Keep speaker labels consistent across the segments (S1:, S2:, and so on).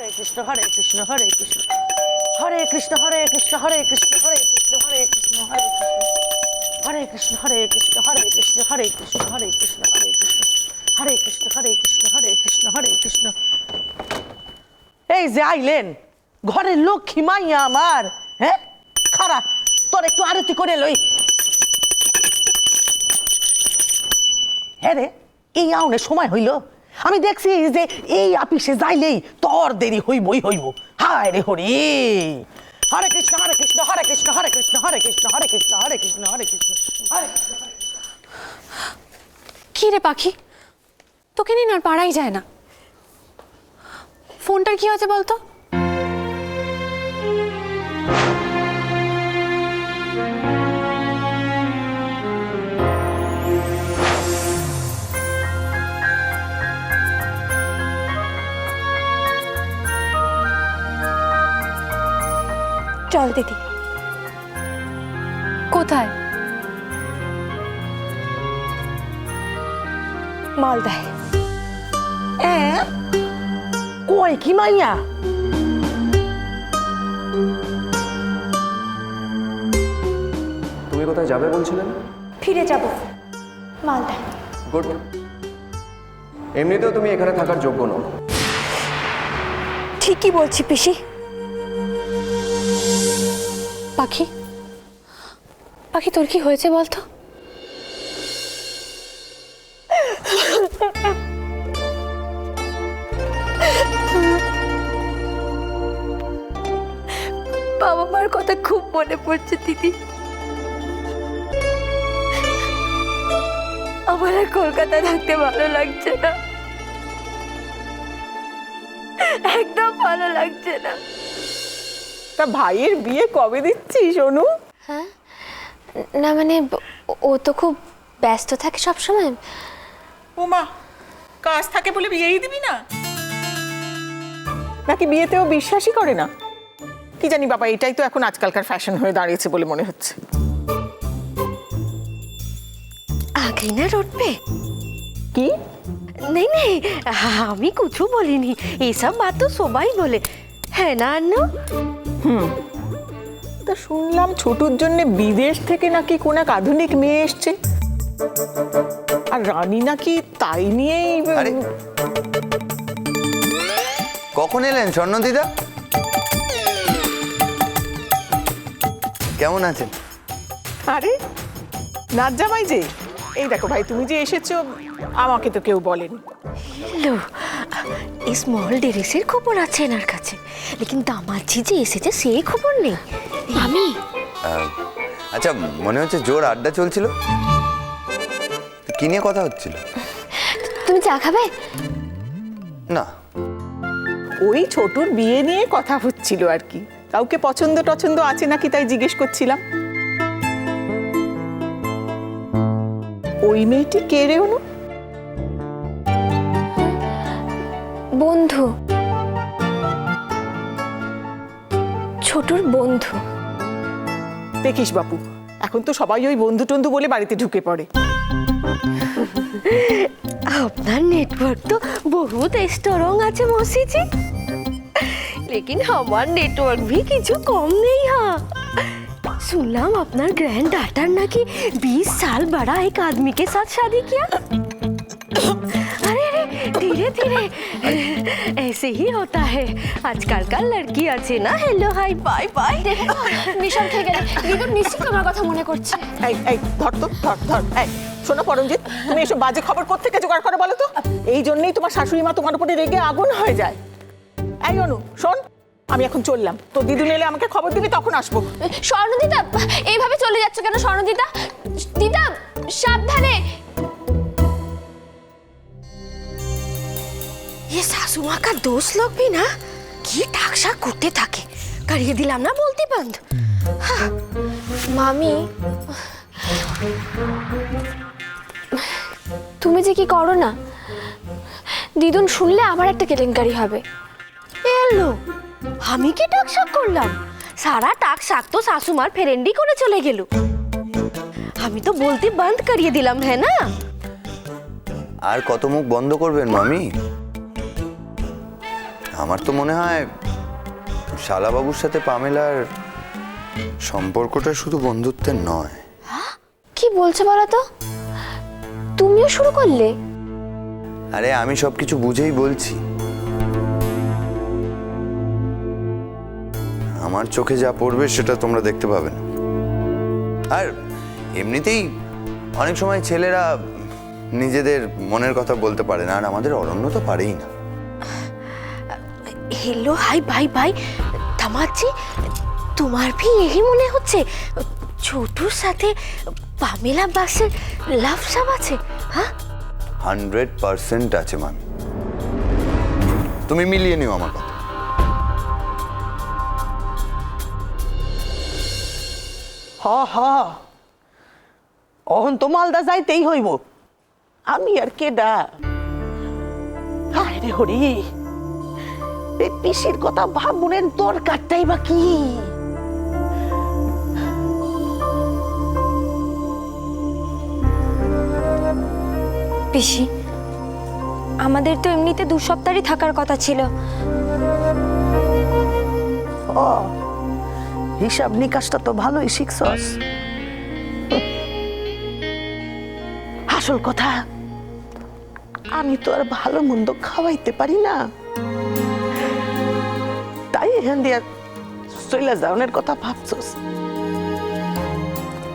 S1: হরে কৃষ্ণ হরে কৃষ্ণ হরে কৃষ্ণ হরে কৃষ্ণ হরে কৃষ্ণ হরে কৃষ্ণ হরে কৃষ্ণ হরে কৃষ্ণ হরে কৃষ্ণ হরে কৃষ্ণ হরে কৃষ্ণ হরে কৃষ্ণ হরে কৃষ্ণ হরে কৃষ্ণ হরে কৃষ্ণ হরে কৃষ্ণ হরে কৃষ্ণ হরে কৃষ্ণ এই যে আইলেন ঘরের লক্ষ্মী মাইয়া আমার হ্যাঁ খারাপ তোর একটু আরতি করে লই হ্যাঁ রে এই আউনের সময় হইল আমি দেখছি যে এই আপিসে যাইলেই তোর দেরি হইবই হইব। হায় রে হরি। হরে কৃষ্ণ হরে কৃষ্ণ হরে কৃষ্ণ হরে কৃষ্ণ হরে কৃষ্ণ হরে কৃষ্ণ হরে কৃষ্ণ হরে কৃষ্ণ হরে কৃষ্ণ
S2: কি রে পাখি? তোকে নিন আর পাড়াই যায় না। ফোনটার কি হয়েছে বলতো?
S3: চল দিদি।
S2: কোথায়?
S3: মালদায়।
S1: হ্যাঁ কই কি মাইয়া?
S4: তুমি কোথায় যাবে বলছিলে?
S3: ফিরে যাব। মালদায়।
S4: গুড। এমনিতেও তুমি এখানে থাকার যোগ্য নও।
S3: ঠিকই বলছি পিসি।
S2: পাখি? পাখি, তোর কি হয়েছে বলতো?
S3: বাবা মার কথা খুব মনে পড়ছে, দিদি। আমার আর কলকাতায় থাকতে ভালো লাগছে না। একদম ভালো লাগছে না।
S5: তা ভাইয়ের বিয়ে কবে দিচ্ছিস অনু
S2: না মানে ও তো খুব ব্যস্ত থাকে সব সময়
S5: ওমা কাজ থাকে বলে বিয়েই দিবি না নাকি বিয়েতেও বিশ্বাসই করে না কি জানি বাবা এটাই তো এখন আজকালকার ফ্যাশন হয়ে দাঁড়িয়েছে বলে মনে হচ্ছে
S3: आगे ना रोड पे
S5: কি
S3: नहीं नहीं আমি কিছু বলিনি এইসব বাত তো সবাই বলে হ্যাঁ না আন্নু
S5: তা শুনলাম ছোটুর জন্য বিদেশ থেকে নাকি কোন এক আধুনিক মেয়ে এসছে। আর রানী নাকি তাই নিয়েই
S6: আরে। কখন এলেন স্বর্ণদিদা কেমন আছেন?
S5: আরে নাচ জামাই যে। এই দেখো ভাই তুমি যে এসেছ আমাকে তো কেউ বলেনি।
S3: লো এই স্মল ডেরেসের খবর আছে এনার কাছে। লেকিন দামাজি যে এসেছে সেই খবর নেই।
S2: আমি
S6: আচ্ছা মনে হচ্ছে জোর আড্ডা চলছিল। তো কি নিয়ে কথা হচ্ছিল?
S2: তুমি চা খাবে?
S6: না।
S5: ওই ছোটুর বিয়ে নিয়ে কথা হচ্ছিল আর কি। কাউকে পছন্দ টছন্দ আছে নাকি তাই জিজ্ঞেস করছিলাম। ওই মেয়েটি কে রে অনু?
S2: বন্ধু ছোটর বন্ধু
S5: দেখিস বাপু এখন তো সবাই ওই বন্ধু টন্ধু বলে বাড়িতে ঢুকে পড়ে
S3: আপনার नेटवर्क तो बहुत स्ट्रॉन्ग আছে मौसी जी लेकिन हमार नेटवर्क भी কিছু কম নেই हाँ सुनलाम अपना ग्रैंड डाटर नाकी 20 साल बड़ा एक आदमी के साथ शादी किया अरे अरे धीरे धीरे ऐसे ही होता है आजकल का लड़की আছে না हेलो हाय बाय बाय
S2: নিশান থেকে গেলে দিদুর নিশ্চিত আমার কথা মনে করছে
S5: এই এই ধর তো ধর ধর এই শোনো পরমজিৎ তুমি এসব বাজে খবর কোত্থেকে জোগাড় করো বলো তো এই জন্যই তোমার শাশুড়ি মা তোমার উপরে রেগে আগুন হয়ে যায় এই অনু শোন আমি এখন চললাম তো দিদুন এলে আমাকে খবর দিবি তখন আসবো
S2: স্বর্ণদিদা এইভাবে চলে যাচ্ছ কেন স্বর্ণদিদা দিদা সাবধানে
S3: ये सासू माँ का दोस्त लोग भी ना কি ঠাকসা করতে থাকে করিয়ে দিলাম না বলতে বন্ধ
S2: মামি তুমি যে কি করো না দিদুন শুনলে আবার একটা কেলেঙ্কারি হবে
S3: এলো আমি কি টাকশাক করলাম সারা টাকশাক তো শাশুমার ফেরেন্ডি করে চলে গেল আমি তো বলতে বন্ধ করিয়ে দিলাম হ্যাঁ না
S6: আর কত মুখ বন্ধ করবেন মামি আমার তো মনে হয় শালাবাবুর সাথে পামেলার সম্পর্কটা শুধু বন্ধুত্বের নয়।
S2: কি বলছো বলো তো? তুমিও শুরু করলে?
S6: আরে আমি সব কিছু বুঝেই বলছি। আমার চোখে যা পড়বে সেটা তোমরা দেখতে পাবে না। আর এমনিতেই অনেক সময় ছেলেরা নিজেদের মনের কথা বলতে পারে না আর আমাদের অরণ্য তো পারেই না।
S3: হেলো হাই ভাই ভাই থামাচ্ছি তোমার ভি এই মনে হচ্ছে। ছোটুর সাথে পামেলা বাসের লাভ সাম আছে হ্যাঁ?
S6: হান্ড্রেড পার্সেন্ট আছে মান তুমি মিলিয়ে নিও আমার কথা।
S1: হ হ। অহন তো মালদা যাইতেই হইব। আমি আর কেডা? রে হরি। এই পিসির কথা ভাবনের দরকারটাই বা কি?
S2: পিসি আমাদের তো এমনিতে দু সপ্তাহই থাকার কথা ছিল।
S1: ও হিসাব নিকাশটা তো ভালোই শিখছস। আসল কথা আমি তো আর ভালো মন্দ খাওয়াইতে পারি না। এখান দিয়া কথা ভাবছস।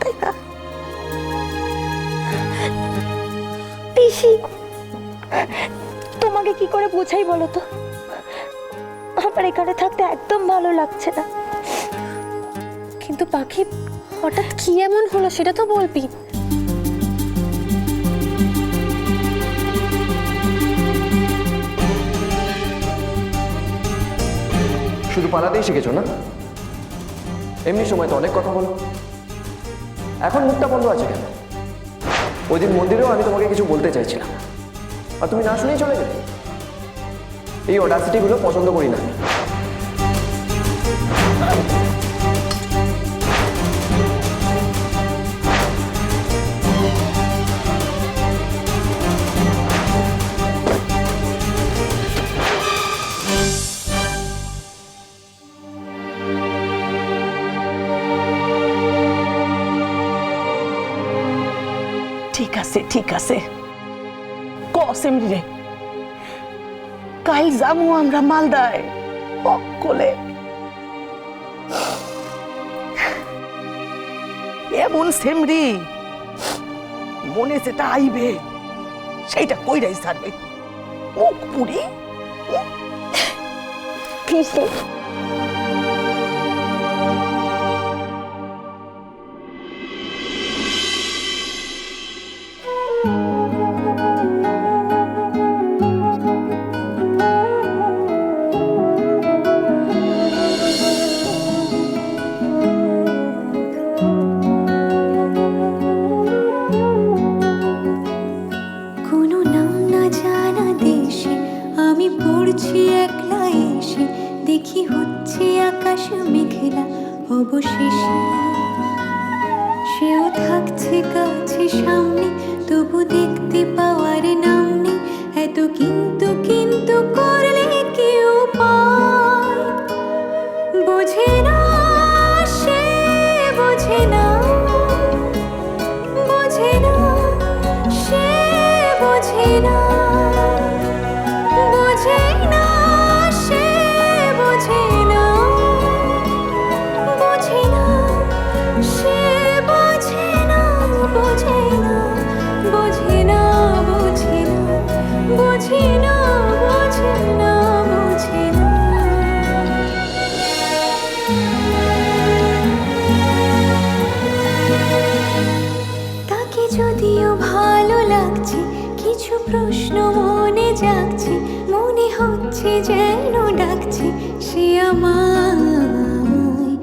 S1: তাই না?
S2: পিসি, তোমাকে কি করে বোঝাই বলো তো? আমার এখানে থাকতে একদম ভালো লাগছে না। কিন্তু পাখি হঠাৎ কি এমন হলো সেটা তো বলবি।
S4: শুধু পালাতেই শিখেছো না? এমনি সময় তো অনেক কথা বলো। এখন মুখটা বন্ধ আছে কেন? ওই দিন মন্দিরেও আমি তোমাকে কিছু বলতে চাইছিলাম। আর তুমি না শুনেই চলে গেলে। এই অডাসিটিগুলো পছন্দ করি না
S1: আছে ঠিক আছে। কসেমরি রে। কাল যাব আমরা মালদায়। অকলে। এমন সেমরি। মনে যেটা আইবে, সেইটা কইরাই ছাড়বে। মুখ পুরি
S2: পিসি
S7: সেও থাকছে কাছে সামনে, তবু দেখতে পাওয়ার নাম নেই। এত কিন্তু কিন্তু করলে কেউ পায় বোঝে না, সে বোঝে না। বোঝে না, সে বোঝে না। সে যেন ডাকছি সে আমায়।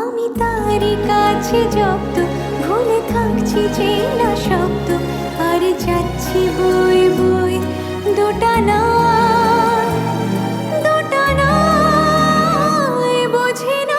S7: আমি তারই কাছে জব্দ, ভুলে থাকছি যে না শব্দ, আর যাচ্ছি বই বই দুটা না, বোঝে না।